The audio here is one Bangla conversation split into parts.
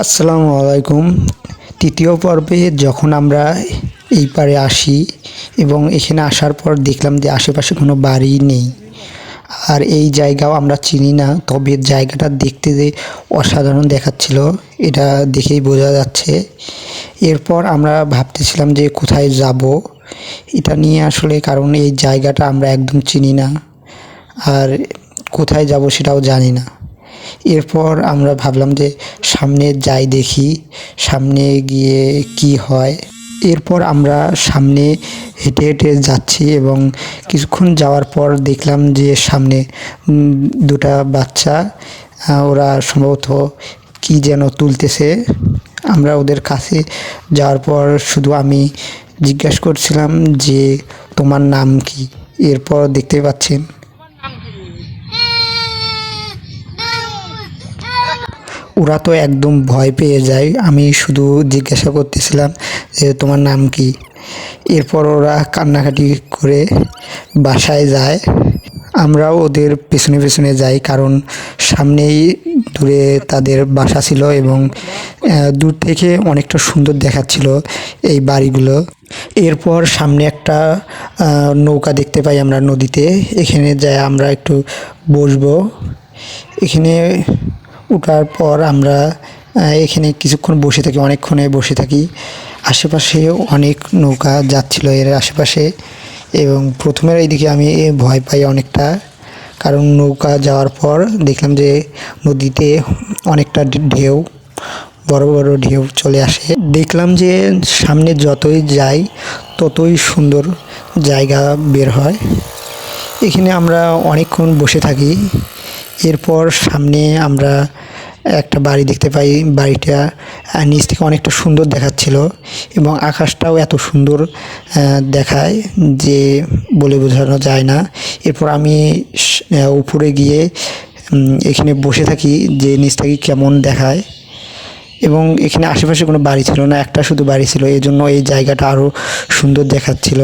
আসসালামু আলাইকুম। তৃতীয় পর্বে যখন আমরা এই পারে আসি এবং এখানে আসার পর দেখলাম যে আশেপাশে কোনো বাড়ি নেই, আর এই জায়গাও আমরা চিনি না, তবে জায়গাটা দেখতে যে অসাধারণ দেখাচ্ছিল, এটা দেখেই বোঝা যাচ্ছে। এরপর আমরা ভাবতেছিলাম যে কোথায় যাব, এটা নিয়ে আসলে কারণ এই জায়গাটা আমরা একদম চিনি না, আর কোথায় যাব সেটাও জানি না। এরপর আমরা ভাবলাম যে সামনে যাই দেখি, সামনে গিয়ে কি হয়। এরপর আমরা সামনে হেঁটে হেঁটে যাচ্ছি এবং কিছুক্ষণ যাওয়ার পর দেখলাম যে সামনে দুটা বাচ্চা ওরা সম্ভবত কি যেন তুলতেছে। আমরা ওদের কাছে যাওয়ার পর শুধু আমি জিজ্ঞাসা করছিলাম যে, তোমার নাম কি? এরপর দেখতে পাচ্ছেন ওরা তো একদম ভয় পেয়ে যায়। আমি শুধু জিজ্ঞাসা করতেছিলাম যে তোমার নাম কি? এরপর ওরা কান্নাকাটি করে বাসায় যায়। আমরাও ওদের পেছনে পেছনে যাই কারণ সামনেই দূরে তাদের বাসা ছিল এবং দূর থেকে অনেকটা সুন্দর দেখাচ্ছিল এই বাড়িগুলো। এরপর সামনে একটা নৌকা দেখতে পাই আমরা নদীতে। এখানে যাই আমরা একটু বসবো। এখানে ওঠার পর আমরা এখানে কিছুক্ষণ বসে থাকি, অনেকক্ষণে বসে থাকি। আশেপাশে অনেক নৌকা যাচ্ছিল এর আশেপাশে এবং প্রথমের এইদিকে আমি ভয় পাই অনেকটা। কারণ নৌকা যাওয়ার পর দেখলাম যে নদীতে অনেকটা ঢেউ, বড় বড় ঢেউ চলে আসে। দেখলাম যে সামনে যতই যাই ততই সুন্দর জায়গা বের হয়। এখানে আমরা অনেকক্ষণ বসে থাকি। এরপর সামনে আমরা একটা বাড়ি দেখতে পাই। বাড়িটা নিচ থেকে অনেকটা সুন্দর দেখাচ্ছিল এবং আকাশটাও এত সুন্দর দেখায় যে বলে বোঝানো যায় না। এরপর আমি উপরে গিয়ে এখানে বসে থাকি যে নিচ থেকে কেমন দেখায়। এবং এখানে আশেপাশে কোনো বাড়ি ছিল না, একটা শুধু বাড়ি ছিল এই জন্য এই জায়গাটা আরও সুন্দর দেখাচ্ছিল।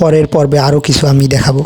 পরের পর্বে আরও কিছু আমি দেখাবো।